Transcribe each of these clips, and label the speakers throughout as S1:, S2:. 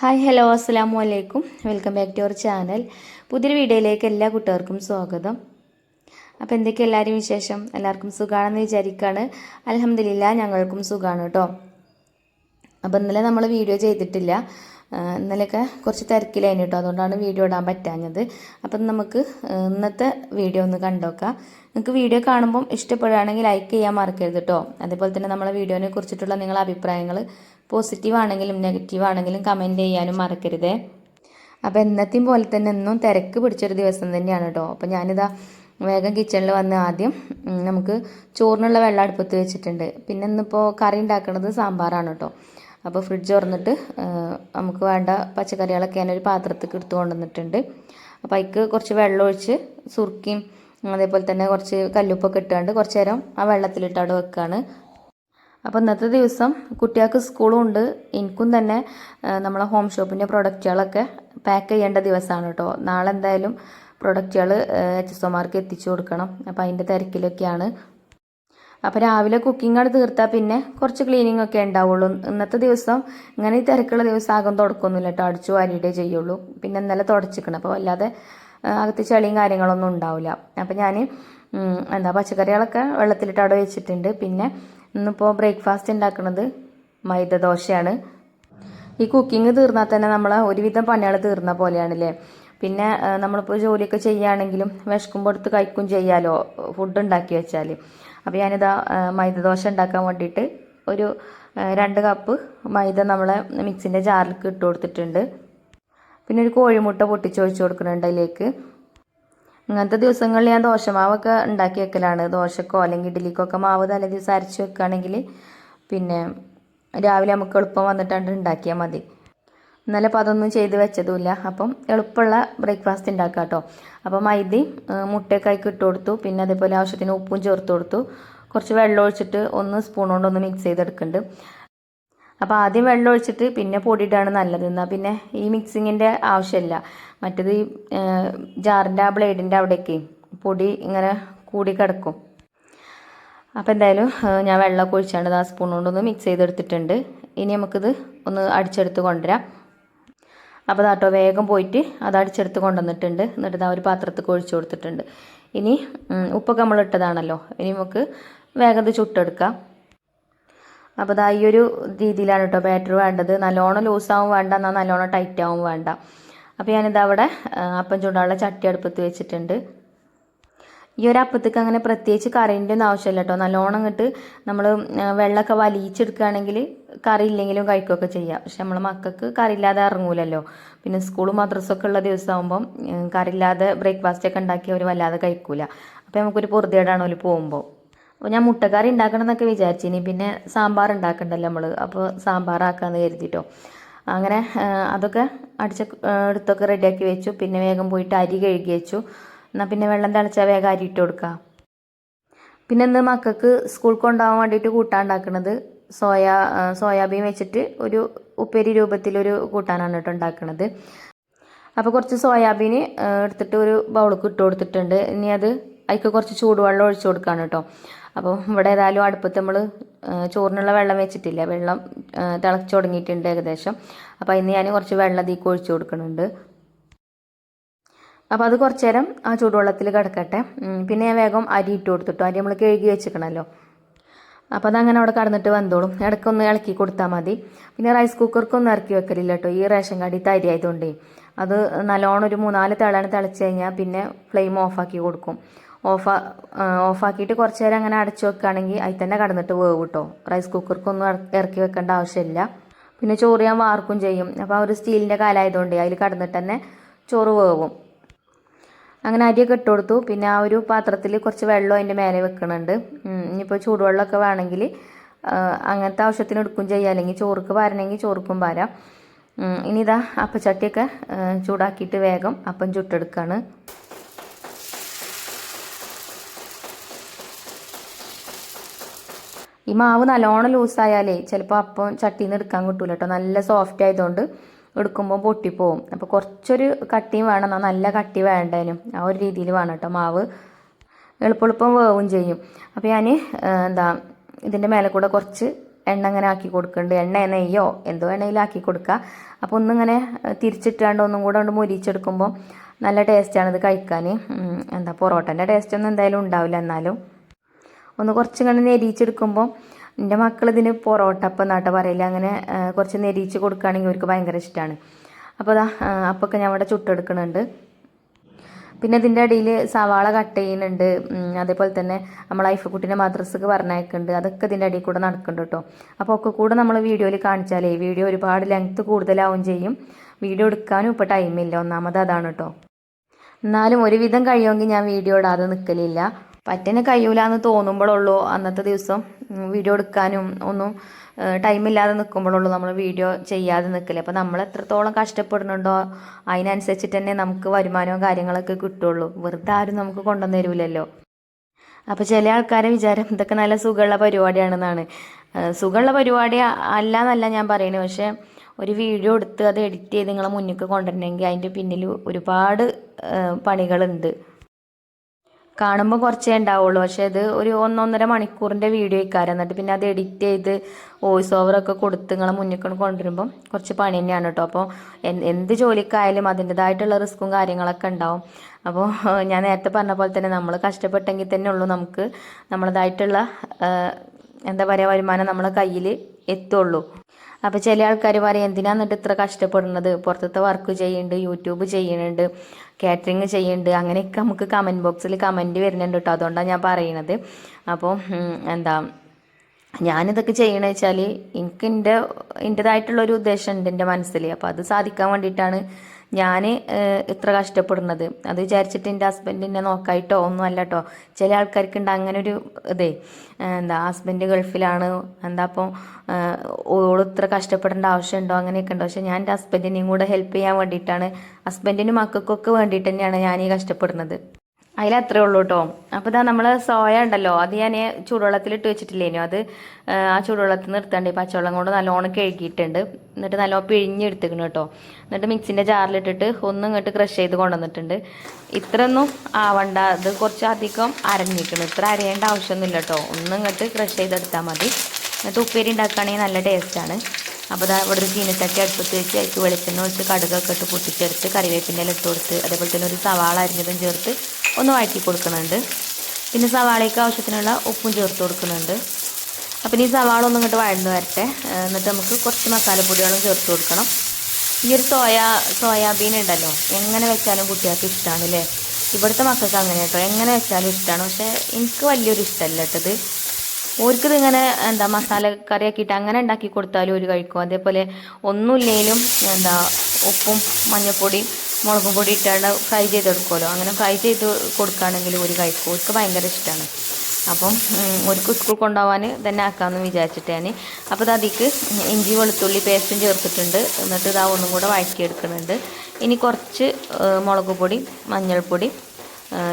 S1: Hi hello അസ്സാം വലൈക്കും welcome back to our channel പുതിയൊരു വീഡിയോയിലേക്ക് എല്ലാ കുട്ടികൾക്കും സ്വാഗതം. അപ്പോൾ എന്തൊക്കെ എല്ലാവരും വിശേഷം? എല്ലാവർക്കും സുഖമാണെന്ന് വിചാരിക്കുകയാണ് അലഹമ്മദില്ല ഞങ്ങൾക്കും സുഖമാണ് കേട്ടോ അപ്പോൾ ഇന്നലെ നമ്മൾ വീഡിയോ ചെയ്തിട്ടില്ല. ഇന്നലെയൊക്കെ കുറച്ച് തിരക്കിലായിരുന്നു കേട്ടോ അതുകൊണ്ടാണ് വീഡിയോ ഇടാൻ പറ്റാഞ്ഞത്. അപ്പം നമുക്ക് ഇന്നത്തെ വീഡിയോ ഒന്ന് കണ്ടോക്കാം. നിങ്ങൾക്ക് വീഡിയോ കാണുമ്പം ഇഷ്ടപ്പെടുകയാണെങ്കിൽ ലൈക്ക് ചെയ്യാൻ മറക്കരുത് കേട്ടോ അതേപോലെ തന്നെ നമ്മളെ വീഡിയോനെ കുറിച്ചിട്ടുള്ള നിങ്ങളുടെ അഭിപ്രായങ്ങൾ പോസിറ്റീവ് ആണെങ്കിലും നെഗറ്റീവ് ആണെങ്കിലും കമന്റ് ചെയ്യാനും മറക്കരുതേ. അപ്പോൾ എന്നത്തെയും പോലെ തന്നെ എന്നും തിരക്ക് പിടിച്ചൊരു ദിവസം തന്നെയാണ് കേട്ടോ അപ്പോൾ ഞാനിതാ വേഗം കിച്ചണിൽ വന്ന് ആദ്യം നമുക്ക് ചോറിനുള്ള വെള്ളം അടുപ്പത്ത് വെച്ചിട്ടുണ്ട്. പിന്നെ ഇന്നിപ്പോൾ കറി ഉണ്ടാക്കുന്നത് സാമ്പാറാണ് കേട്ടോ അപ്പോൾ ഫ്രിഡ്ജ് തുറന്നിട്ട് നമുക്ക് വേണ്ട പച്ചക്കറികളൊക്കെ ഞാനൊരു പാത്രത്തിൽ എടുത്തു കൊണ്ടുവന്നിട്ടുണ്ട്. അപ്പോൾ അതിക്ക് കുറച്ച് വെള്ളം ഒഴിച്ച് സുർക്കിയും അതേപോലെ തന്നെ കുറച്ച് കല്ലുപ്പൊക്കെ ഇട്ടുകൊണ്ട് കുറച്ച് നേരം ആ വെള്ളത്തിലിട്ട് അവിടെ വെക്കുകയാണ് അപ്പോൾ ഇന്നത്തെ ദിവസം കുട്ടികൾക്ക് സ്കൂളും ഉണ്ട്. എനിക്കും തന്നെ നമ്മളെ ഹോം ഷോപ്പിന്റെ പ്രൊഡക്റ്റുകളൊക്കെ പാക്ക് ചെയ്യേണ്ട ദിവസമാണ് കേട്ടോ. നാളെ എന്തായാലും പ്രൊഡക്റ്റുകൾ എച്ച് എസ് ഒമാർക്ക് എത്തിച്ചു കൊടുക്കണം. അപ്പോൾ അതിന്റെ തിരക്കിലൊക്കെയാണ്. അപ്പോൾ രാവിലെ കുക്കിംഗ് ആണ് തീർത്താൽ പിന്നെ കുറച്ച് ക്ലീനിങ് ഒക്കെ ഉണ്ടാവുള്ളൂ. ഇന്നത്തെ ദിവസം ഇങ്ങനെ ഈ തിരക്കുള്ള ദിവസം ആകം തുടക്കൊന്നുമില്ല കേട്ടോ. അടിച്ചു വാരിയിട്ടേ ചെയ്യുള്ളൂ. പിന്നെ ഇന്നലെ തുടച്ചിക്കണം അപ്പോൾ വല്ലാതെ ആ, അകത്ത് ചെളിയും കാര്യങ്ങളൊന്നും ഉണ്ടാവില്ല. അപ്പോൾ ഞാൻ എന്താ പച്ചക്കറികളൊക്കെ വെള്ളത്തിലിട്ട് അവിടെ വെച്ചിട്ടുണ്ട്. പിന്നെ ഇന്നിപ്പോൾ ബ്രേക്ക്ഫാസ്റ്റ് ഉണ്ടാക്കുന്നത് മൈദ ദോശയാണ്. ഈ കുക്കിംഗ് തീർന്നാൽ തന്നെ നമ്മൾ ഒരുവിധം പണികൾ തീർന്ന പോലെയാണല്ലേ? പിന്നെ നമ്മളിപ്പോൾ ജോലിയൊക്കെ ചെയ്യുകയാണെങ്കിലും വിശക്കുമ്പോൾ എടുത്ത് കഴിക്കും ചെയ്യാലോ ഫുഡ് ഉണ്ടാക്കി വെച്ചാൽ അപ്പോൾ ഞാനിതാ മൈദ ദോശ ഉണ്ടാക്കാൻ വേണ്ടിയിട്ട് ഒരു രണ്ട് കപ്പ് മൈദ നമ്മളെ മിക്സിന്റെ ജാറിലേക്ക് ഇട്ട് കൊടുത്തിട്ടുണ്ട്. പിന്നെ ഒരു കോഴിമുട്ട പൊട്ടിച്ചൊഴിച്ച് കൊടുക്കുന്നുണ്ട് അതിലേക്ക് അങ്ങനത്തെ ദിവസങ്ങളിൽ ഞാൻ ദോശമാവൊക്കെ ഉണ്ടാക്കി വെക്കലാണ്. ദോശക്കോ അല്ലെങ്കിൽ ഇഡ്ഡലിക്കോ ഒക്കെ മാവ് തലേ ദിവസം അരച്ച് വെക്കുകയാണെങ്കിൽ പിന്നെ രാവിലെ നമുക്ക് എളുപ്പം വന്നിട്ടാണ്ട് ഉണ്ടാക്കിയാൽ മതി. ഇന്നലെ അപ്പോൾ അതൊന്നും ചെയ്ത് വെച്ചതുമില്ല. അപ്പം എളുപ്പമുള്ള ബ്രേക്ക്ഫാസ്റ്റ് ഉണ്ടാക്കാം കേട്ടോ. അപ്പം മൈദി മുട്ടയൊക്കെ അതിൽ ഇട്ട് കൊടുത്തു. പിന്നെ അതേപോലെ ആവശ്യത്തിന് ഉപ്പും ചേർത്ത് കൊടുത്തു. കുറച്ച് വെള്ളം ഒഴിച്ചിട്ട് ഒന്ന് സ്പൂൺ കൊണ്ടൊന്ന് മിക്സ് ചെയ്തെടുക്കുന്നുണ്ട്. അപ്പോൾ ആദ്യം വെള്ളം ഒഴിച്ചിട്ട് പിന്നെ പൊടിയിട്ടാണ് നല്ലത്. എന്നാൽ പിന്നെ ഈ മിക്സിങ്ങിന്റെ ആവശ്യമില്ല മറ്റേത് ഈ ജാറിന്റെ ആ ബ്ലേഡിന്റെ അവിടേക്ക് പൊടി ഇങ്ങനെ കൂടി കിടക്കും. അപ്പോൾ എന്തായാലും ഞാൻ വെള്ളമൊക്കെ ഒഴിച്ചാണ്ട് ആ സ്പൂൺ കൊണ്ടൊന്ന് മിക്സ് ചെയ്തെടുത്തിട്ടുണ്ട്. ഇനി നമുക്കിത് ഒന്ന് അടിച്ചെടുത്ത് കൊണ്ടുവരാം. അപ്പോൾ അതാട്ടോ വേഗം പോയിട്ട് അത് അടിച്ചെടുത്ത് കൊണ്ടുവന്നിട്ടുണ്ട്. എന്നിട്ട് ആ ഒരു പാത്രത്തിൽ ഒഴിച്ചു കൊടുത്തിട്ടുണ്ട്. ഇനി ഉപ്പൊക്കെ നമ്മൾ ഇട്ടതാണല്ലോ. ഇനി നമുക്ക് വേഗം ഇത് ചുട്ടെടുക്കാം. അപ്പോൾ ഇതാ ഈ ഒരു രീതിയിലാണ് കേട്ടോ ബാറ്റർ വേണ്ടത്. നല്ലോണം ലൂസാവും വേണ്ട എന്നാൽ നല്ലോണം ടൈറ്റ് ആവും വേണ്ട. അപ്പോൾ ഞാനിത് അവിടെ അപ്പം ചൂടാനുള്ള ചട്ടി അടുപ്പത്ത് വെച്ചിട്ടുണ്ട്. ഈ ഒരു അപ്പത്തേക്ക് അങ്ങനെ പ്രത്യേകിച്ച് കറിന്റെ ഒന്നും ആവശ്യമില്ല കേട്ടോ നല്ലോണം ഇങ്ങോട്ട് നമ്മൾ വെള്ളമൊക്കെ വലിയിച്ചെടുക്കുകയാണെങ്കിൽ കറി ഇല്ലെങ്കിലും കഴിക്കുകയൊക്കെ ചെയ്യാം. പക്ഷെ നമ്മളെ മക്കൾക്ക് കറി ഇല്ലാതെ ഇറങ്ങൂലല്ലോ. പിന്നെ സ്കൂളും മദ്രസൊക്കെ ഉള്ള ദിവസമാകുമ്പം കറി ഇല്ലാതെ ബ്രേക്ക്ഫാസ്റ്റ് ഒക്കെ ഉണ്ടാക്കി അവർ വല്ലാതെ കഴിക്കൂല. അപ്പോൾ നമുക്കൊരു പൊറുതേടാണോ അവർ പോകുമ്പോൾ. അപ്പോൾ ഞാൻ മുട്ടക്കറി ഉണ്ടാക്കണം എന്നൊക്കെ വിചാരിച്ചിനി. പിന്നെ സാമ്പാർ ഉണ്ടാക്കണ്ടല്ലോ നമ്മൾ അപ്പോൾ സാമ്പാറാക്കാമെന്ന് കരുതിട്ടോ. അങ്ങനെ അതൊക്കെ അടിച്ച എടുത്തൊക്കെ റെഡിയാക്കി വെച്ചു. പിന്നെ വേഗം പോയിട്ട് അരി കഴുകി വെച്ചു. എന്നാൽ പിന്നെ വെള്ളം തിളച്ചാൽ വേഗം അരി ഇട്ട് കൊടുക്കുക പിന്നെ ഇന്ന് മക്കൾക്ക് സ്കൂൾ കൊണ്ടുപോകാൻ വേണ്ടിയിട്ട് കൂട്ടാൻ ഉണ്ടാക്കുന്നത് സോയാ സോയാബീൻ വെച്ചിട്ട് ഒരു ഉപ്പേരി രൂപത്തിലൊരു കൂട്ടാനാണ് കേട്ടോ ഉണ്ടാക്കുന്നത് അപ്പോൾ കുറച്ച് സോയാബീൻ എടുത്തിട്ട് ഒരു ബൗളിക്ക് ഇട്ട് കൊടുത്തിട്ടുണ്ട്. ഇനി അത് അതിക്ക് കുറച്ച് ചൂടുവെള്ളം ഒഴിച്ചു കൊടുക്കുകയാണ് കേട്ടോ. അപ്പോൾ ഇവിടെ ഏതായാലും അടുപ്പത്ത് നമ്മൾ ചോറിനുള്ള വെള്ളം വെച്ചിട്ടില്ല. വെള്ളം തിളച്ചു തുടങ്ങിയിട്ടുണ്ട് ഏകദേശം. അപ്പോൾ അതിന് ഞാൻ കുറച്ച് വെള്ളം തീക്ക് ഒഴിച്ചു കൊടുക്കുന്നുണ്ട്. അപ്പോൾ അത് കുറച്ച് നേരം ആ ചൂടുവെള്ളത്തിൽ കിടക്കട്ടെ. പിന്നെ ഞാൻ വേഗം അരി ഇട്ട് കൊടുത്തിട്ടു. അരി നമ്മൾ കഴുകി വെച്ചിക്കണമല്ലോ അപ്പോൾ അതങ്ങനെ അവിടെ കടന്നിട്ട് വന്നോളും. ഇടയ്ക്കൊന്ന് ഇളക്കി കൊടുത്താൽ മതി. പിന്നെ റൈസ് കുക്കർക്കൊന്നും ഇറക്കി വെക്കലില്ല കേട്ടോ ഈ റേഷൻ കടി തരി ആയതുകൊണ്ടേ. അത് നല്ലോണം ഒരു മൂന്നാൽ തിളാണ് തിളച്ച് കഴിഞ്ഞാൽ പിന്നെ ഫ്ലെയിം ഓഫാക്കി കൊടുക്കും. ഓഫ് ഓഫാക്കിയിട്ട് കുറച്ച് നേരം അങ്ങനെ അടച്ചു വെക്കുകയാണെങ്കിൽ അതിൽ തന്നെ കടന്നിട്ട് വേവ് കിട്ടും റൈസ് കുക്കർക്കൊന്നും ഇറ- ഇറക്കി വെക്കേണ്ട ആവശ്യമില്ല. പിന്നെ ചോറ് ഞാൻ വാർക്കും ചെയ്യും. അപ്പോൾ ആ ഒരു സ്റ്റീലിന്റെ കാലമായതുകൊണ്ട് അതിൽ കടന്നിട്ട് തന്നെ ചോറ് വേവും. അങ്ങനെ അരിയൊക്കെ ഇട്ട് കൊടുത്തു. പിന്നെ ആ ഒരു പാത്രത്തിൽ കുറച്ച് വെള്ളം അതിന്റെ മേലെ വെക്കുന്നുണ്ട് ഇനിയിപ്പോൾ ചൂടുവെള്ളമൊക്കെ വേണമെങ്കിൽ അങ്ങനത്തെ ആവശ്യത്തിന് എടുക്കും ചെയ്യാം. അല്ലെങ്കിൽ ചോറുക്ക് പാരണമെങ്കിൽ ചോറുക്കും പാരാം. ഇനി ഇതാ അപ്പച്ചട്ടിയൊക്കെ ചൂടാക്കിയിട്ട് വേഗം അപ്പം ചുട്ടെടുക്കുകയാണ് ഈ മാവ് നല്ലോണം ലൂസായാലേ ചിലപ്പോൾ അപ്പം ചട്ടിയിൽ നിന്ന് എടുക്കാൻ കിട്ടൂല കേട്ടോ നല്ല സോഫ്റ്റ് ആയതുകൊണ്ട് എടുക്കുമ്പോൾ പൊട്ടിപ്പോവും. അപ്പോൾ കുറച്ചൊരു കട്ടിയും വേണം. നല്ല കട്ടി വേണ്ടതിനും ആ ഒരു രീതിയിൽ വേണം കേട്ടോ മാവ്. എളുപ്പെളുപ്പം എളുപ്പം വേവും ചെയ്യും. അപ്പോൾ ഞാൻ എന്താ ഇതിന്റെ മേലെ കൂടെ കുറച്ച് എണ്ണ ഇങ്ങനെ ആക്കി കൊടുക്കുന്നുണ്ട് എണ്ണ നെയ്യോ എന്തോ എണ്ണയിലും ആക്കി കൊടുക്കുക അപ്പോൾ ഒന്നിങ്ങനെ തിരിച്ചിട്ടാണ്ട് ഒന്നും കൂടെ കൊണ്ട് മുരിച്ചെടുക്കുമ്പോൾ നല്ല ടേസ്റ്റാണിത് കഴിക്കാൻ എന്താ പൊറോട്ടന്റെ ടേസ്റ്റ് ഒന്നും എന്തായാലും ഉണ്ടാവില്ല എന്നാലും. ഒന്ന് കുറച്ച് ഇങ്ങനെ നെരിയിച്ചെടുക്കുമ്പോൾ എന്റെ മക്കൾ ഇതിന് പൊറോട്ട അപ്പം നാട്ട പറയില്ല അങ്ങനെ കുറച്ച് നെരിയിച്ച് കൊടുക്കുകയാണെങ്കിൽ അവർക്ക് ഭയങ്കര ഇഷ്ടമാണ് അപ്പോൾ അതാ അപ്പൊക്കെ ഞാൻ ഇവിടെ ചുട്ടെടുക്കുന്നുണ്ട് പിന്നെ ഇതിന്റെ അടിയിൽ സവാള കട്ട് ചെയ്യുന്നുണ്ട് അതേപോലെ തന്നെ നമ്മൾ ഐഫക്കുട്ടീനെ മദ്രസക്ക് പറഞ്ഞയക്കുന്നുണ്ട് അതൊക്കെ ഇതിന്റെ അടിയിൽ കൂടെ നടക്കുന്നുണ്ട് കേട്ടോ അപ്പോൾ ഒക്കെ കൂടെ നമ്മൾ വീഡിയോയിൽ കാണിച്ചാലേ വീഡിയോ ഒരുപാട് ലെങ്ത്ത് കൂടുതലാവും ചെയ്യും. വീഡിയോ എടുക്കാനും ഇപ്പോൾ ടൈമില്ല. ഒന്നാമത് അതാണ് കേട്ടോ എന്നാലും ഒരുവിധം കഴിയുമെങ്കിൽ ഞാൻ വീഡിയോ ഇടാതെ നിൽക്കലില്ല പറ്റനെ കഴിയൂല എന്ന് തോന്നുമ്പോഴുള്ളൂ അന്നത്തെ ദിവസം വീഡിയോ എടുക്കാനും ഒന്നും ടൈമില്ലാതെ നിൽക്കുമ്പോഴുള്ളൂ നമ്മൾ വീഡിയോ ചെയ്യാതെ നിൽക്കില്ല അപ്പോൾ നമ്മൾ എത്രത്തോളം കഷ്ടപ്പെടുന്നുണ്ടോ അതിനനുസരിച്ചിട്ട് തന്നെ നമുക്ക് വരുമാനവും കാര്യങ്ങളൊക്കെ കിട്ടുള്ളൂ. വെറുതെ ആരും നമുക്ക് കൊണ്ടുവന്നു തരൂലല്ലോ. അപ്പോൾ ചില ആൾക്കാരെ വിചാരം ഇതൊക്കെ നല്ല സുഖമുള്ള പരിപാടിയാണെന്നാണ്. സുഖമുള്ള പരിപാടി അല്ല എന്നല്ല ഞാൻ പറയുന്നത് പക്ഷേ ഒരു വീഡിയോ എടുത്ത് അത് എഡിറ്റ് ചെയ്ത് നിങ്ങളെ മുന്നിൽ കൊണ്ടുവരണമെങ്കിൽ അതിന്റെ പിന്നിൽ ഒരുപാട് പണികളുണ്ട്. കാണുമ്പോൾ കുറച്ചേ ഉണ്ടാവുള്ളൂ. പക്ഷെ ഇത് ഒരു ഒന്നൊന്നര മണിക്കൂറിന്റെ വീഡിയോ ഇക്കാരം എന്നിട്ട് പിന്നെ അത് എഡിറ്റ് ചെയ്ത് വോയിസ് ഓവറൊക്കെ കൊടുത്ത് നിങ്ങളെ മുന്നിൽ കൊണ്ട് കൊണ്ടുവരുമ്പം കുറച്ച് പണി തന്നെയാണ് കേട്ടോ അപ്പോൾ എന്ത് ജോലിക്കായാലും അതിന്റെതായിട്ടുള്ള റിസ്ക്കും കാര്യങ്ങളൊക്കെ ഉണ്ടാവും. അപ്പോൾ ഞാൻ നേരത്തെ പറഞ്ഞ പോലെ തന്നെ നമ്മൾ കഷ്ടപ്പെട്ടെങ്കിൽ തന്നെ ഉള്ളൂ നമുക്ക് നമ്മളതായിട്ടുള്ള എന്താ പറയുക വരുമാനം നമ്മളെ കയ്യിൽ എത്തുള്ളൂ. അപ്പോൾ ചില ആൾക്കാർ പറയും എന്തിനാന്നിട്ട് ഇത്ര കഷ്ടപ്പെടുന്നത്? പുറത്തത്തെ വർക്ക് ചെയ്യുന്നുണ്ട് യൂട്യൂബ് ചെയ്യുന്നുണ്ട് കാറ്ററിങ് ചെയ്യുന്നുണ്ട് അങ്ങനെയൊക്കെ നമുക്ക് കമന്റ് ബോക്സിൽ കമന്റ് വരുന്നുണ്ട് കേട്ടോ. അതുകൊണ്ടാണ് ഞാൻ പറയണത്. അപ്പോൾ എന്താ ഞാനിതൊക്കെ ചെയ്യണമെന്ന് വെച്ചാൽ എനിക്ക് എന്റെ എന്റെതായിട്ടുള്ളൊരു ഉദ്ദേശമുണ്ട് എന്റെ മനസ്സിൽ അപ്പോൾ അത് സാധിക്കാൻ വേണ്ടിയിട്ടാണ് ഞാൻ ഇത്ര കഷ്ടപ്പെടുന്നത്. അത് വിചാരിച്ചിട്ട് എന്റെ ഹസ്ബൻഡിനെ നോക്കായിട്ടോ ഒന്നും അല്ല കേട്ടോ ചില ആൾക്കാർക്കുണ്ട് അങ്ങനെ ഒരു ഇതേ എന്താ ഹസ്ബൻഡ് ഗൾഫിലാണ്. എന്താ അപ്പോൾ ഓൾ ഇത്ര കഷ്ടപ്പെടേണ്ട ആവശ്യമുണ്ടോ അങ്ങനെയൊക്കെ ഉണ്ടോ. പക്ഷെ ഞാൻ എന്റെ ഹസ്ബൻഡിനെയും കൂടെ ഹെൽപ്പ് ചെയ്യാൻ വേണ്ടിയിട്ടാണ്. ഹസ്ബൻഡിനും മക്കൾക്കൊക്കെ വേണ്ടിയിട്ട് തന്നെയാണ് ഞാൻ ഈ കഷ്ടപ്പെടുന്നത്. അതിലത്രേ ഉള്ളൂ കേട്ടോ അപ്പോൾ ഇതാ നമ്മൾ സോയ ഉണ്ടല്ലോ അത് ഞാൻ ചൂടുവെള്ളത്തിലിട്ട് വെച്ചിട്ടില്ലേനോ? അത് ആ, ചൂടുവെള്ളത്തിൽ നിർത്തണ്ട് പച്ചവെള്ളം കൊണ്ട് നല്ലോണം കഴുകിയിട്ടുണ്ട്. എന്നിട്ട് നല്ലോണം പിഴിഞ്ഞെടുത്തിക്കണം കേട്ടോ. എന്നിട്ട് മിക്സിന്റെ ജാറിലിട്ടിട്ട് ഒന്നും ഇങ്ങോട്ട് ക്രഷ് ചെയ്ത് കൊണ്ടുവന്നിട്ടുണ്ട്. ഇത്രയൊന്നും ആവണ്ട. ഇത് കുറച്ച് അധികം അരഞ്ഞിക്കണം ഇത്ര അരയേണ്ട ആവശ്യമൊന്നുമില്ല കേട്ടോ. ഒന്നും ഇങ്ങോട്ട് ക്രഷ് ചെയ്തെടുത്താൽ മതി. എന്നിട്ട് ഉപ്പേരി ഉണ്ടാക്കുകയാണെങ്കിൽ നല്ല ടേസ്റ്റാണ് അപ്പോൾ ഇതാ ഇവിടെ ഒരു ചീനച്ചട്ടി അടുപ്പത്ത് വെച്ച് അതിലേക്ക് വെളിച്ചെണ്ണ ഒഴിച്ച് കടുകൊക്കെ ഇട്ട് പൊട്ടിച്ചെടുത്ത് കറിവേപ്പിന്റെ ഇല ഇട്ട് കൊടുത്ത് അതേപോലെ തന്നെ ഒരു സവാള അരിഞ്ഞതും ചേർത്ത് ഒന്ന് വഴറ്റി കൊടുക്കുന്നുണ്ട്. പിന്നെ സവാളയ്ക്ക് ആവശ്യത്തിനുള്ള ഉപ്പും ചേർത്ത് കൊടുക്കുന്നുണ്ട്. അപ്പം ഈ സവാള ഒന്നും ഇങ്ങോട്ട് വഴന്ന് വരട്ടെ. എന്നിട്ട് നമുക്ക് കുറച്ച് മസാലപ്പൊടികളും ചേർത്ത് കൊടുക്കണം. ഈ ഒരു സോയ സോയാബീൻ ഉണ്ടല്ലോ എങ്ങനെ വെച്ചാലും കുട്ടികൾക്ക് ഇഷ്ടമാണ് അല്ലേ ഇവിടുത്തെ മക്കൾക്ക് അങ്ങനെ കേട്ടോ എങ്ങനെ വെച്ചാലും ഇഷ്ടമാണ് പക്ഷേ എനിക്ക് വലിയൊരു ഇഷ്ടമല്ല കേട്ടത് ഓർക്കിത് ഇങ്ങനെ എന്താ മസാല കറിയാക്കിയിട്ട് അങ്ങനെ ഉണ്ടാക്കി കൊടുത്താലും ഒരു കഴിക്കും. അതേപോലെ ഒന്നുമില്ലെങ്കിലും എന്താ ഉപ്പും മഞ്ഞൾപ്പൊടി മുളകും പൊടി ഇട്ടാണ്ട് ഫ്രൈ ചെയ്തെടുക്കുമല്ലോ. അങ്ങനെ ഫ്രൈ ചെയ്ത് കൊടുക്കുകയാണെങ്കിൽ ഒരു കഴിക്കും അവർക്ക് ഭയങ്കര ഇഷ്ടമാണ്. അപ്പം ഒരു സ്കൂൾ കൊണ്ടുപോകാൻ തന്നെ ആക്കാമെന്ന് വിചാരിച്ചിട്ട് ഞാൻ അപ്പോൾ അതിക്ക് ഇഞ്ചി വെളുത്തുള്ളി പേസ്റ്റും ചേർത്തിട്ടുണ്ട്. എന്നിട്ട് ഇതാ ഒന്നും കൂടെ വഴറ്റിയെടുക്കുന്നുണ്ട്. ഇനി കുറച്ച് മുളക് പൊടി മഞ്ഞൾപ്പൊടി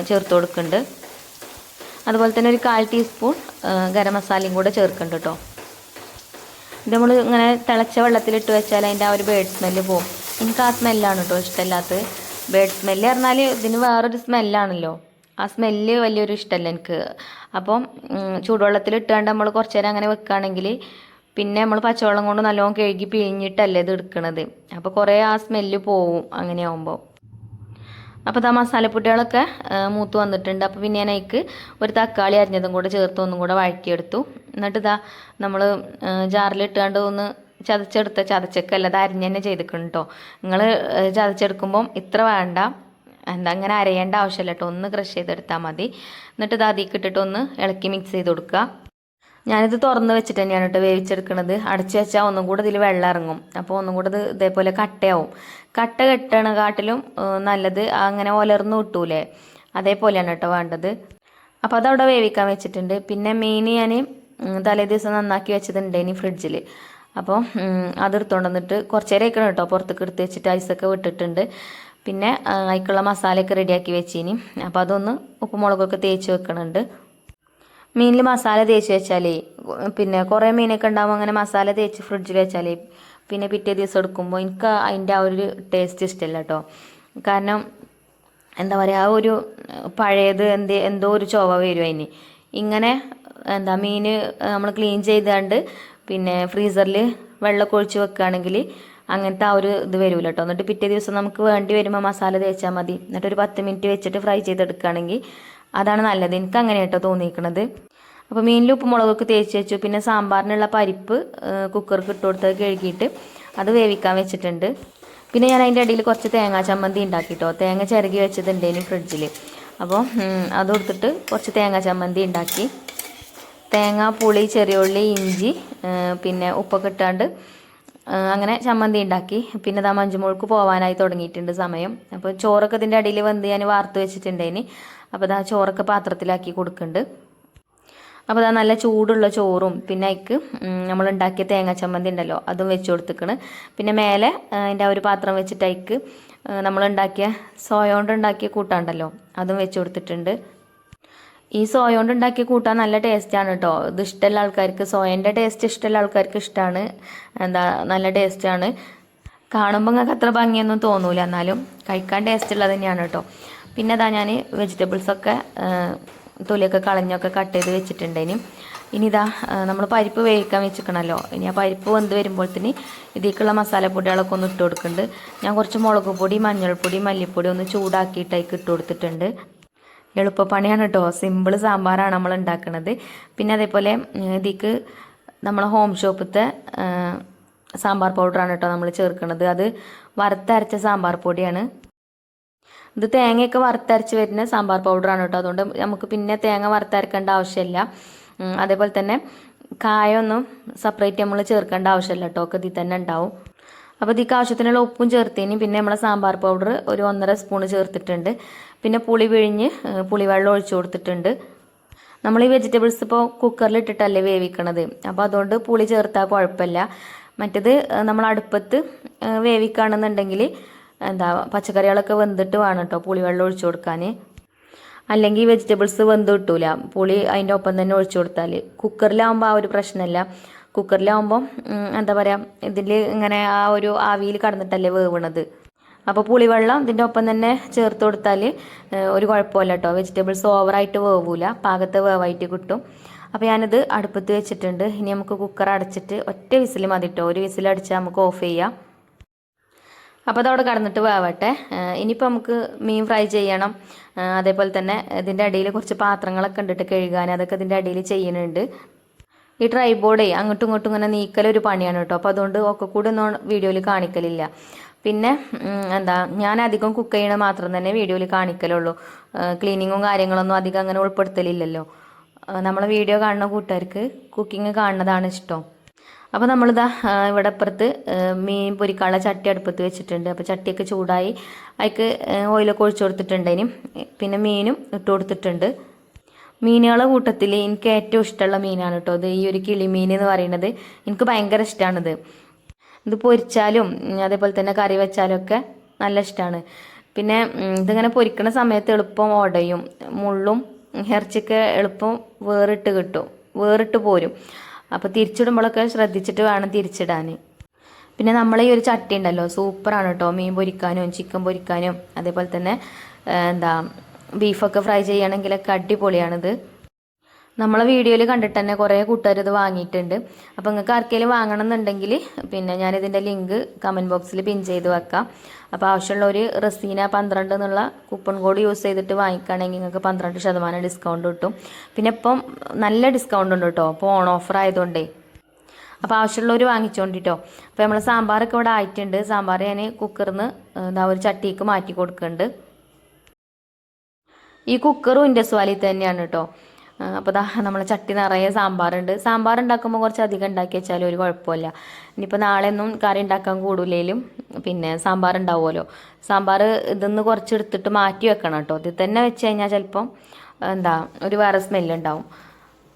S1: ചേർത്ത് കൊടുക്കുന്നുണ്ട്. അതുപോലെ തന്നെ ഒരു കാൽ ടീസ്പൂൺ ഗരം മസാലയും കൂടെ ചേർക്കുന്നുണ്ട് കേട്ടോ ഇത് നമ്മൾ ഇങ്ങനെ തിളച്ച വെള്ളത്തിലിട്ട് വെച്ചാൽ അതിന്റെ ആ ഒരു ബേഡ് സ്മെല്ല് പോകും എനിക്ക് ആ സ്മെല്ലാണ് കേട്ടോ ഇഷ്ടമല്ലാത്തത് ബേഡ് സ്മെല്ല് പറഞ്ഞാൽ ഇതിന് വേറൊരു സ്മെല്ലാണല്ലോ. ആ സ്മെല്ല് വലിയൊരു ഇഷ്ടമല്ല എനിക്ക്. അപ്പം ചൂടുവെള്ളത്തിൽ ഇട്ടുകൊണ്ട് നമ്മൾ കുറച്ച് നേരം അങ്ങനെ വെക്കുകയാണെങ്കിൽ പിന്നെ നമ്മൾ പച്ചവെള്ളം കൊണ്ട് നല്ലോണം കഴുകി പിഴിഞ്ഞിട്ടല്ലേ ഇത് എടുക്കണത്. അപ്പോൾ കുറേ ആ സ്മെല്ല് പോവും അങ്ങനെ ആവുമ്പോൾ അപ്പോൾ ഇതാ മസാലപ്പൊട്ടികളൊക്കെ മൂത്ത് വന്നിട്ടുണ്ട്. അപ്പോൾ പിന്നെ ഞാൻ ഒരു തക്കാളി അരിഞ്ഞതും കൂടെ ചേർത്ത് ഒന്നും കൂടെ വഴറ്റിയെടുത്തു. എന്നിട്ട് ഇതാ നമ്മൾ ജാറിലിട്ടുകൊണ്ട് ഒന്ന് ചതച്ചെടുത്ത ചതച്ചൊക്കെയല്ല അത് അരിഞ്ഞ് തന്നെ ചെയ്തിക്കണം കേട്ടോ നിങ്ങൾ ചതച്ചെടുക്കുമ്പം ഇത്ര വേണ്ട. എന്താ അങ്ങനെ അരയേണ്ട ആവശ്യമില്ല കേട്ടോ ഒന്ന് ക്രഷ് ചെയ്തെടുത്താൽ മതി. എന്നിട്ട് ഇത് അതിലേക്ക് ഇട്ടിട്ട് ഒന്ന് ഇളക്കി മിക്സ് ചെയ്ത് കൊടുക്കുക. ഞാനിത് തുറന്ന് വെച്ചിട്ട് തന്നെയാണ് കേട്ടോ വേവിച്ചെടുക്കുന്നത് അടച്ചു വെച്ചാൽ ഒന്നും കൂടെ ഇതിൽ വെള്ളം ഇറങ്ങും. അപ്പോൾ ഒന്നും കൂടെ ഇത് ഇതേപോലെ കട്ടയാവും. കട്ട കെട്ടണ കാട്ടിലും നല്ലത് അങ്ങനെ ഒലർന്നു കിട്ടൂലേ. അതേപോലെയാണ് കേട്ടോ വേണ്ടത്. അപ്പോൾ അതവിടെ വേവിക്കാൻ വെച്ചിട്ടുണ്ട്. പിന്നെ മീൻ ഞാൻ തലേ ദിവസം നന്നാക്കി വെച്ചതുണ്ട് ഇനി ഫ്രിഡ്ജിൽ അപ്പോൾ അതെടുത്തോണ്ട് വന്നിട്ട് കുറച്ച് നേരം ആയിക്കണം കേട്ടോ. പുറത്തേക്ക് എടുത്ത് വെച്ചിട്ട് ഐസൊക്കെ വിട്ടിട്ടുണ്ട്. പിന്നെ അതിക്കുള്ള മസാലയൊക്കെ റെഡിയാക്കി വെച്ചിനി. അപ്പോൾ അതൊന്ന് ഉപ്പുമുളകൊക്കെ തേച്ച് വെക്കണുണ്ട്. മീനിൽ മസാല തേച്ച് വെച്ചാലേ പിന്നെ കുറേ മീനൊക്കെ ഉണ്ടാകുമ്പോൾ അങ്ങനെ മസാല തേച്ച് ഫ്രിഡ്ജിൽ വെച്ചാലേ പിന്നെ പിറ്റേ ദിവസം എടുക്കുമ്പോൾ എനിക്ക് അതിന്റെ ആ ഒരു ടേസ്റ്റ് ഇഷ്ടമല്ല കേട്ടോ. കാരണം എന്താ പറയുക ആ ഒരു പഴയത് എന്ത് എന്തോ ഒരു ചൊവ വരും അതിന് ഇങ്ങനെ എന്താ മീൻ നമ്മൾ ക്ലീൻ ചെയ്താണ്ട് പിന്നെ ഫ്രീസറിൽ വെള്ളമൊക്കെ ഒഴിച്ച് വെക്കുകയാണെങ്കിൽ അങ്ങനത്തെ ആ ഒരു ഇത് വരില്ല കേട്ടോ എന്നിട്ട് പിറ്റേ ദിവസം നമുക്ക് വേണ്ടി വരുമ്പോൾ മസാല തേച്ചാൽ മതി. എന്നിട്ട് ഒരു പത്ത് മിനിറ്റ് വെച്ചിട്ട് ഫ്രൈ ചെയ്തെടുക്കുകയാണെങ്കിൽ അതാണ് നല്ലത്. എനിക്ക് അങ്ങനെ കേട്ടോ തോന്നിയിരിക്കണത്. അപ്പോൾ മീനിൽ ഉപ്പുമുളകൊക്കെ തേച്ച് വെച്ചു. പിന്നെ സാമ്പാറിനുള്ള പരിപ്പ് കുക്കർക്ക് ഇട്ട് കൊടുത്ത് കഴുകിയിട്ട് അത് വേവിക്കാൻ വെച്ചിട്ടുണ്ട്. പിന്നെ ഞാൻ അതിന്റെ ഇടയിൽ കുറച്ച് തേങ്ങാ ചമ്മന്തി ഉണ്ടാക്കിട്ടോ തേങ്ങ ചിരകി വെച്ചതുണ്ടേനി ഫ്രിഡ്ജിൽ അപ്പോൾ അത് കൊടുത്തിട്ട് കുറച്ച് തേങ്ങാ ചമ്മന്തി ഉണ്ടാക്കി. തേങ്ങ പുളി ചെറിയുള്ളി ഇഞ്ചി പിന്നെ ഉപ്പൊക്കെ ഇട്ടാണ്ട് അങ്ങനെ ചമ്മന്തി ഉണ്ടാക്കി. പിന്നെ ദാ മഞ്ചുമോൾക്ക് പോകാനായി തുടങ്ങിയിട്ടുണ്ട് സമയം. അപ്പോൾ ചോറൊക്കെ ഇതിന്റെ അടിയിൽ വന്ന് ഞാൻ വാർത്ത് വെച്ചിട്ടുണ്ടേനി. അപ്പോൾ ദാ ചോറൊക്കെ പാത്രത്തിലാക്കി കൊടുക്കുന്നുണ്ട്. അപ്പോൾ അതാ നല്ല ചൂടുള്ള ചോറും പിന്നെ അതിക്ക് നമ്മൾ ഉണ്ടാക്കിയ തേങ്ങ ചമ്മന്തി ഉണ്ടല്ലോ അതും വെച്ച് കൊടുത്തിക്കണ്. പിന്നെ മേലെ അതിന്റെ ആ ഒരു പാത്രം വെച്ചിട്ട് അതിക്ക് നമ്മൾ ഉണ്ടാക്കിയ സോയ ഉണ്ടാക്കിയ കൂട്ടാണ്ടല്ലോ അതും വെച്ച് കൊടുത്തിട്ടുണ്ട്. ഈ സോയ കൊണ്ട് ഉണ്ടാക്കിയ കൂട്ടാൻ നല്ല ടേസ്റ്റാണ് കേട്ടോ ഇത് ഇഷ്ടമുള്ള ആൾക്കാർക്ക് സോയന്റെ ടേസ്റ്റ് ഇഷ്ടമുള്ള ആൾക്കാർക്ക് ഇഷ്ടമാണ് എന്താ നല്ല ടേസ്റ്റാണ് കാണുമ്പോൾ നിങ്ങൾക്ക് അത്ര ഭംഗിയൊന്നും തോന്നൂല. എന്നാലും കഴിക്കാൻ ടേസ്റ്റ് ഉള്ളത് തന്നെയാണ് കേട്ടോ പിന്നെ അതാ ഞാൻ വെജിറ്റബിൾസൊക്കെ തൊലിയൊക്കെ കളഞ്ഞൊക്കെ കട്ട് ചെയ്ത് വെച്ചിട്ടുണ്ടേനും ഇനി. ഇതാ നമ്മൾ പരിപ്പ് വേവിക്കാൻ വെച്ചിക്കണല്ലോ ഇനി ആ പരിപ്പ് വെന്ത് വരുമ്പോഴത്തേന് ഇതിലേക്കുള്ള മസാലപ്പൊടികളൊക്കെ ഒന്ന് ഇട്ട് കൊടുക്കുന്നുണ്ട്. ഞാൻ കുറച്ച് മുളക് പൊടി മഞ്ഞൾപ്പൊടി മല്ലിപ്പൊടി ഒന്ന് ചൂടാക്കിയിട്ടേക്ക് ഇട്ട് കൊടുത്തിട്ടുണ്ട്. എളുപ്പപ്പണിയാണ് കേട്ടോ സിമ്പിൾ സാമ്പാറാണ് നമ്മൾ ഉണ്ടാക്കുന്നത് പിന്നെ അതേപോലെ ഇതിക്ക് നമ്മൾ ഹോം ഷോപ്പിലത്തെ സാമ്പാർ പൗഡറാണ് കേട്ടോ നമ്മൾ ചേർക്കുന്നത് അത് വറുത്തരച്ച സാമ്പാർ പൊടിയാണ്. ഇത് തേങ്ങയൊക്കെ വറുത്തരച്ച് വരുന്ന സാമ്പാർ പൗഡറാണ് കേട്ടോ അതുകൊണ്ട് നമുക്ക് പിന്നെ തേങ്ങ വറുത്തരക്കേണ്ട ആവശ്യമില്ല. അതേപോലെ തന്നെ കായൊന്നും സെപ്പറേറ്റ് നമ്മൾ ചേർക്കേണ്ട ആവശ്യമില്ല കേട്ടോ ഒക്കെ ഇതിൽ തന്നെ ഉണ്ടാവും. അപ്പോൾ ഇതിക്ക് ആവശ്യത്തിനുള്ള ഉപ്പും ചേർത്തേനും. പിന്നെ നമ്മളെ സാമ്പാർ പൗഡർ ഒരു ഒന്നര സ്പൂണ് ചേർത്തിട്ടുണ്ട്. പിന്നെ പുളി പിഴിഞ്ഞ് പുളിവെള്ളം ഒഴിച്ചു കൊടുത്തിട്ടുണ്ട്. നമ്മൾ ഈ വെജിറ്റബിൾസ് ഇപ്പോൾ കുക്കറിൽ ഇട്ടിട്ടല്ലേ വേവിക്കണത്. അപ്പോൾ അതുകൊണ്ട് പുളി ചേർത്താൽ കുഴപ്പമില്ല. മറ്റേത് നമ്മൾ അടുപ്പത്ത് വേവിക്കുകയാണെന്നുണ്ടെങ്കിൽ എന്താ പച്ചക്കറികളൊക്കെ വെന്തിട്ട് വേണം കേട്ടോ പുളിവെള്ളം ഒഴിച്ചു കൊടുക്കാൻ അല്ലെങ്കിൽ വെജിറ്റബിൾസ് വെന്ത് കിട്ടൂല. പുളി അതിന്റെ ഒപ്പം തന്നെ ഒഴിച്ചു കൊടുത്താൽ. കുക്കറിലാവുമ്പോൾ ആ ഒരു പ്രശ്നമില്ല. കുക്കറിലാവുമ്പം എന്താ പറയുക ഇതിൽ ഇങ്ങനെ ആ ഒരു ആവിയിൽ കടന്നിട്ടല്ലേ വേവണത്. അപ്പോൾ പുളിവെള്ളം ഇതിന്റെ ഒപ്പം തന്നെ ചേർത്ത് കൊടുത്താൽ ഒരു കുഴപ്പമില്ല കേട്ടോ വെജിറ്റബിൾസ് ഓവറായിട്ട് വേവൂല. പാകത്തെ വേവായിട്ട് കിട്ടും. അപ്പോൾ ഞാനിത് അടുപ്പത്ത് വെച്ചിട്ടുണ്ട്. ഇനി നമുക്ക് കുക്കർ അടച്ചിട്ട് ഒറ്റ വിസിൽ മതി കേട്ടോ ഒരു വിസിൽ അടിച്ചാൽ നമുക്ക് ഓഫ് ചെയ്യാം. അപ്പോൾ അതവിടെ കടന്നിട്ട് വേവട്ടെ. ഇനിയിപ്പോൾ നമുക്ക് മീൻ ഫ്രൈ ചെയ്യണം. അതേപോലെ തന്നെ ഇതിന്റെ അടിയിൽ കുറച്ച് പാത്രങ്ങളൊക്കെ ഉണ്ടിട്ട് കഴുകാൻ അതൊക്കെ ഇതിന്റെ അടിയിൽ ചെയ്യുന്നുണ്ട്. ഈ ട്രൈബോർഡേ അങ്ങോട്ടും ഇങ്ങോട്ടും ഇങ്ങനെ നീക്കലൊരു പണിയാണ് കേട്ടോ അപ്പോൾ അതുകൊണ്ട് ഒക്കെ കൂടെ ഒന്നും വീഡിയോയിൽ കാണിക്കലില്ല. പിന്നെ എന്താ ഞാൻ അധികം കുക്ക് ചെയ്യണ മാത്രം തന്നെ വീഡിയോയിൽ കാണിക്കലുള്ളൂ. ക്ലീനിങ്ങും കാര്യങ്ങളൊന്നും അധികം അങ്ങനെ ഉൾപ്പെടുത്തലില്ലല്ലോ. നമ്മൾ വീഡിയോ കാണുന്ന കൂട്ടുകാർക്ക് കുക്കിംഗ് കാണുന്നതാണ് ഇഷ്ടം. അപ്പോൾ നമ്മളിതാ ഇവിടെ അപ്പുറത്ത് മീൻ പൊരിക്കാനുള്ള ചട്ടി അടുപ്പത്ത് വെച്ചിട്ടുണ്ട്. അപ്പോൾ ചട്ടിയൊക്കെ ചൂടായി അതിക്ക് ഓയിലൊക്കെ ഒഴിച്ചു കൊടുത്തിട്ടുണ്ടേനും പിന്നെ മീനും ഇട്ട് കൊടുത്തിട്ടുണ്ട്. മീനുകളെ കൂട്ടത്തിൽ എനിക്ക് ഏറ്റവും ഇഷ്ടമുള്ള മീനാണ് കേട്ടോ. അത് ഈ ഒരു കിളിമീൻ എന്ന് പറയുന്നത്. എനിക്ക് ഭയങ്കര ഇഷ്ടമാണിത് ഇത് പൊരിച്ചാലും അതേപോലെ തന്നെ കറി വെച്ചാലും ഒക്കെ നല്ല ഇഷ്ടമാണ് പിന്നെ ഇതിങ്ങനെ പൊരിക്കണ സമയത്ത് എളുപ്പം ഓടയും മുള്ളും ഇറച്ചിയൊക്കെ എളുപ്പം വേറിട്ട് കിട്ടും വേറിട്ട് പോരും. അപ്പോൾ തിരിച്ചിടുമ്പോഴൊക്കെ ശ്രദ്ധിച്ചിട്ട് വേണം തിരിച്ചിടാൻ. പിന്നെ നമ്മളെ ഈ ഒരു ചട്ടി ഉണ്ടല്ലോ സൂപ്പറാണ് കേട്ടോ മീൻ പൊരിക്കാനും ചിക്കൻ പൊരിക്കാനും അതേപോലെ തന്നെ എന്താ ബീഫൊക്കെ ഫ്രൈ ചെയ്യണമെങ്കിലൊക്കെ അടിപൊളിയാണിത്. നമ്മളെ വീഡിയോയിൽ കണ്ടിട്ട് തന്നെ കുറേ കൂട്ടുകാർ ഇത് വാങ്ങിയിട്ടുണ്ട്. അപ്പോൾ നിങ്ങൾക്ക് ആർക്കെങ്കിലും വാങ്ങണം എന്നുണ്ടെങ്കിൽ പിന്നെ ഞാനിതിന്റെ ലിങ്ക് കമന്റ് ബോക്സിൽ പിൻ ചെയ്ത് വെക്കാം. അപ്പോൾ ആവശ്യമുള്ള ഒരു റസീന പന്ത്രണ്ട് എന്നുള്ള കൂപ്പൺ കോഡ് യൂസ് ചെയ്തിട്ട് വാങ്ങിക്കുകയാണെങ്കിൽ നിങ്ങൾക്ക് പന്ത്രണ്ട് ശതമാനം ഡിസ്കൗണ്ട് കിട്ടും. പിന്നെ ഇപ്പം നല്ല ഡിസ്കൗണ്ട് ഉണ്ട് കേട്ടോ. അപ്പോൾ ഓൺ ഓഫർ ആയതുകൊണ്ടേ. അപ്പോൾ ആവശ്യമുള്ളവർ വാങ്ങിച്ചുകൊണ്ടിട്ടോ അപ്പോൾ നമ്മൾ സാമ്പാറൊക്കെ ഇവിടെ ആയിട്ടുണ്ട്. സാമ്പാർ ഞാൻ കുക്കറിൽ നിന്ന് എന്താ ഒരു ചട്ടിക്ക് മാറ്റി കൊടുക്കുന്നുണ്ട്. ഈ കുക്കറും സ്വാലി തന്നെയാണ് കേട്ടോ. അപ്പോൾ ദാ നമ്മളെ ചട്ടി നിറയെ സാമ്പാറുണ്ട്. സാമ്പാർ ഉണ്ടാക്കുമ്പോൾ കുറച്ച് അധികം ഉണ്ടാക്കി വെച്ചാലും ഒരു കുഴപ്പമില്ല. ഇനിയിപ്പോൾ നാളെ ഒന്നും കറി ഉണ്ടാക്കാൻ കൂടില്ലെങ്കിലും പിന്നെ സാമ്പാർ ഉണ്ടാവുമല്ലോ സാമ്പാർ ഇതെന്ന് കുറച്ച് എടുത്തിട്ട് മാറ്റി വെക്കണം കേട്ടോ. ഇത് തന്നെ വെച്ച് കഴിഞ്ഞാൽ ചിലപ്പം എന്താ ഒരു വേറെ സ്മെല്ല് ഉണ്ടാവും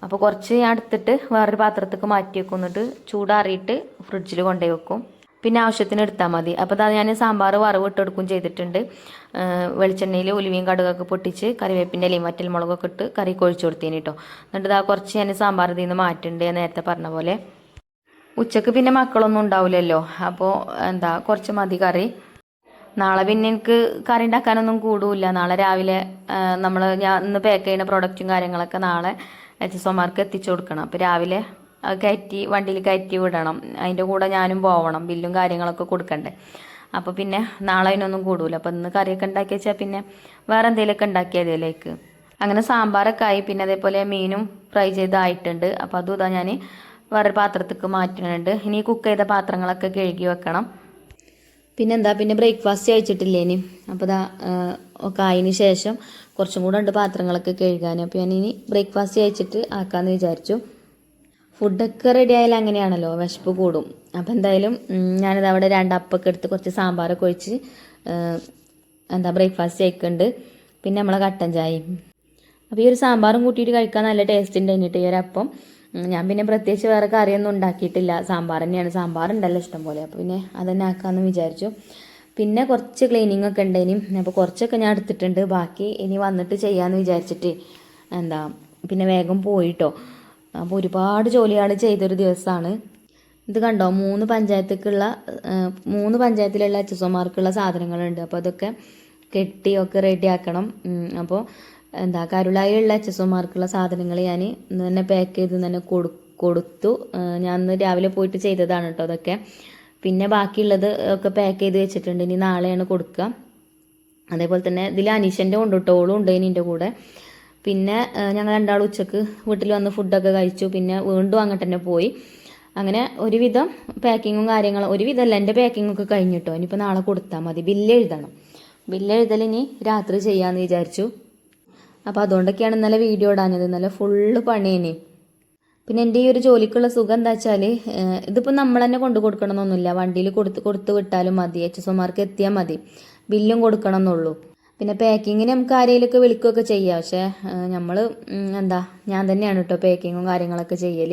S1: അപ്പോൾ കുറച്ച് ഞാൻ എടുത്തിട്ട് വേറൊരു പാത്രത്തേക്ക് മാറ്റി വെക്കും. എന്നിട്ട് ചൂടാറിയിട്ട് ഫ്രിഡ്ജിൽ കൊണ്ടുപോയി വെക്കും. പിന്നെ ആവശ്യത്തിന് എടുത്താൽ മതി. അപ്പോൾ അത് ഞാൻ സാമ്പാർ വറവ് ഇട്ട് കൊടുക്കും ചെയ്തിട്ടുണ്ട്. വെളിച്ചെണ്ണയിൽ ഉലുവയും കടുകൊക്കെ പൊട്ടിച്ച് കറിവേപ്പിന്റെ ഇലയും വറ്റൽ മുളകൊക്കെ ഇട്ട് കറി കൊഴിച്ചു കൊടുത്തേന് കേട്ടോ എന്നിട്ട് ഇതാ കുറച്ച് ഞാൻ സാമ്പാർ ഇതിൽ നിന്ന് മാറ്റുന്നുണ്ട് നേരത്തെ പറഞ്ഞ പോലെ. ഉച്ചയ്ക്ക് പിന്നെ മക്കളൊന്നും ഉണ്ടാവില്ലല്ലോ അപ്പോൾ എന്താ കുറച്ച് മതി കറി. നാളെ പിന്നെ എനിക്ക് കറി ഉണ്ടാക്കാനൊന്നും കൂടില്ല. നാളെ രാവിലെ നമ്മൾ ഞാൻ ഇന്ന് പാക്ക് ചെയ്യുന്ന പ്രോഡക്റ്റും കാര്യങ്ങളൊക്കെ നാളെ എച്ച് എസ് ഒമാർക്ക് എത്തിച്ചു കൊടുക്കണം. അപ്പോൾ രാവിലെ കയറ്റി വണ്ടിയിൽ കയറ്റി വിടണം. അതിന്റെ കൂടെ ഞാനും പോവണം. ബില്ലും കാര്യങ്ങളൊക്കെ കൊടുക്കണ്ടേ. അപ്പോൾ പിന്നെ നാളെ അതിനൊന്നും കൂടൂല. അപ്പോൾ ഇന്ന് കറിയൊക്കെ ഉണ്ടാക്കി വെച്ചാൽ പിന്നെ വേറെ എന്തെങ്കിലുമൊക്കെ ഉണ്ടാക്കിയതിലേക്ക് അങ്ങനെ സാമ്പാറൊക്കെ ആയി. പിന്നെ അതേപോലെ മീനും ഫ്രൈ ചെയ്തായിട്ടുണ്ട്. അപ്പോൾ അതും ഇതാ ഞാൻ വേറൊരു പാത്രത്തേക്ക് മാറ്റുന്നുണ്ട്. ഇനി കുക്ക് ചെയ്ത പാത്രങ്ങളൊക്കെ കഴുകി വെക്കണം. പിന്നെ എന്താ പിന്നെ ബ്രേക്ക്ഫാസ്റ്റ് കഴിച്ചിട്ടില്ലേ ഇനി? അപ്പോൾ ഇതാ ഒക്കെ ആയതിന് ശേഷം കുറച്ചും കൂടെ ഉണ്ട് പാത്രങ്ങളൊക്കെ കഴുകാൻ അപ്പോൾ ഞാൻ ഇനി ബ്രേക്ക്ഫാസ്റ്റ് കഴിച്ചിട്ട് ആക്കാമെന്ന് വിചാരിച്ചു. ഫുഡൊക്കെ റെഡി ആയാലും അങ്ങനെയാണല്ലോ വിശപ്പ് കൂടും. അപ്പോൾ എന്തായാലും ഞാനത് അവിടെ രണ്ട് അപ്പൊക്കെ എടുത്ത് കുറച്ച് സാമ്പാറൊക്കെ ഒഴിച്ച് എന്താ ബ്രേക്ക്ഫാസ്റ്റ് കഴിക്കുന്നുണ്ട് പിന്നെ നമ്മളെ കട്ടൻ ചായ അപ്പോൾ ഈ ഒരു സാമ്പാറും കൂട്ടിയിട്ട് കഴിക്കാൻ നല്ല ടേസ്റ്റ് ഉണ്ട് കഴിഞ്ഞിട്ട് ഈ അപ്പം. ഞാൻ പിന്നെ പ്രത്യേകിച്ച് വേറെ കറിയൊന്നും ഉണ്ടാക്കിയിട്ടില്ല. സാമ്പാർ തന്നെയാണ്. സാമ്പാർ ഉണ്ടല്ലോ ഇഷ്ടം പോലെ. അപ്പോൾ പിന്നെ അതന്നെ ആക്കാമെന്ന് വിചാരിച്ചു. പിന്നെ കുറച്ച് ക്ലീനിങ് ഒക്കെ ഉണ്ട് ഇനി അപ്പോൾ കുറച്ചൊക്കെ ഞാൻ എടുത്തിട്ടുണ്ട്. ബാക്കി ഇനി വന്നിട്ട് ചെയ്യാമെന്ന് വിചാരിച്ചിട്ട് എന്താ പിന്നെ വേഗം പോയിട്ടോ. അപ്പോൾ ഒരുപാട് ജോലികൾ ചെയ്തൊരു ദിവസമാണ് ഇത് കണ്ടോ? മൂന്ന് പഞ്ചായത്തേക്കുള്ള മൂന്ന് പഞ്ചായത്തിലുള്ള എച്ച് എസ് ഒമാർക്കുള്ള സാധനങ്ങളുണ്ട്. അപ്പോൾ അതൊക്കെ കെട്ടിയൊക്കെ റെഡിയാക്കണം അപ്പോൾ എന്താ കരുളായിലുള്ള എച്ച് എസ് ഒമാർക്കുള്ള സാധനങ്ങൾ ഞാൻ ഇന്ന് തന്നെ പാക്ക് ചെയ്ത് തന്നെ കൊടു കൊടുത്തു. ഞാൻ ഇന്ന് രാവിലെ പോയിട്ട് ചെയ്തതാണ് കേട്ടോ അതൊക്കെ. പിന്നെ ബാക്കിയുള്ളത് ഒക്കെ പാക്ക് ചെയ്ത് വെച്ചിട്ടുണ്ട്. ഇനി നാളെയാണ് കൊടുക്കുക അതേപോലെ തന്നെ ഇതിൽ അനീഷന്റെ കൊണ്ടിട്ടോളും ഉണ്ട് ഇനി എന്റെ കൂടെ. പിന്നെ ഞങ്ങൾ രണ്ടാളും ഉച്ചയ്ക്ക് വീട്ടിൽ വന്ന് ഫുഡൊക്കെ കഴിച്ചു. പിന്നെ വീണ്ടും അങ്ങോട്ട് തന്നെ പോയി. അങ്ങനെ ഒരുവിധം പാക്കിങ്ങും കാര്യങ്ങളും ഒരുവിധം അല്ല എന്റെ പാക്കിങ്ങൊക്കെ കഴിഞ്ഞിട്ടോ. ഇനിയിപ്പോൾ നാളെ കൊടുത്താൽ മതി. ബില്ല് എഴുതണം. ബില്ല് എഴുതൽ ഇനി രാത്രി ചെയ്യാമെന്ന് വിചാരിച്ചു. അപ്പോൾ അതുകൊണ്ടൊക്കെയാണ് ഇന്നലെ വീഡിയോ ഇടാഞ്ഞത്. ഇന്നലെ ഫുള്ള് പണിയേനെ. പിന്നെ എന്റെ ഈ ഒരു ജോലിക്കുള്ള സുഖം എന്താ വെച്ചാൽ ഇതിപ്പോൾ നമ്മൾ തന്നെ കൊണ്ടു കൊടുക്കണമെന്നൊന്നുമില്ല. വണ്ടിയിൽ കൊടുത്ത് കൊടുത്ത് വിട്ടാലും മതി. എച്ച് എസ് ഒമാർക്ക് എത്തിയാൽ മതി. ബില്ലും കൊടുക്കണം എന്നുള്ളൂ പിന്നെ പാക്കിങ്ങിന് നമുക്ക് ആരെങ്കിലുമൊക്കെ വിളിക്കുകയൊക്കെ ചെയ്യാം. പക്ഷേ നമ്മൾ എന്താ ഞാൻ തന്നെയാണ് കേട്ടോ പാക്കിങ്ങും കാര്യങ്ങളൊക്കെ ചെയ്യൽ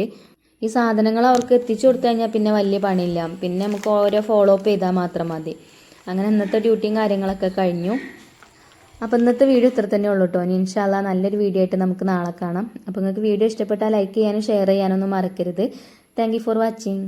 S1: ഈ സാധനങ്ങൾ അവർക്ക് എത്തിച്ചു കൊടുത്തു കഴിഞ്ഞാൽ പിന്നെ വലിയ പണിയില്ല. പിന്നെ നമുക്ക് ഓരോ ഫോളോ അപ്പ് ചെയ്താൽ മാത്രം മതി. അങ്ങനെ ഇന്നത്തെ ഡ്യൂട്ടിയും കാര്യങ്ങളൊക്കെ കഴിഞ്ഞു. അപ്പോൾ ഇന്നത്തെ വീഡിയോ ഇത്ര തന്നെ ഉള്ളൂ കേട്ടോ ഇനി ഇൻഷാല്ല നല്ലൊരു വീഡിയോ ആയിട്ട് നമുക്ക് നാളെ കാണാം. അപ്പോൾ നിങ്ങൾക്ക് വീഡിയോ ഇഷ്ടപ്പെട്ടാൽ ലൈക്ക് ചെയ്യാനും ഷെയർ ചെയ്യാനൊന്നും മറക്കരുത്. Thank for watching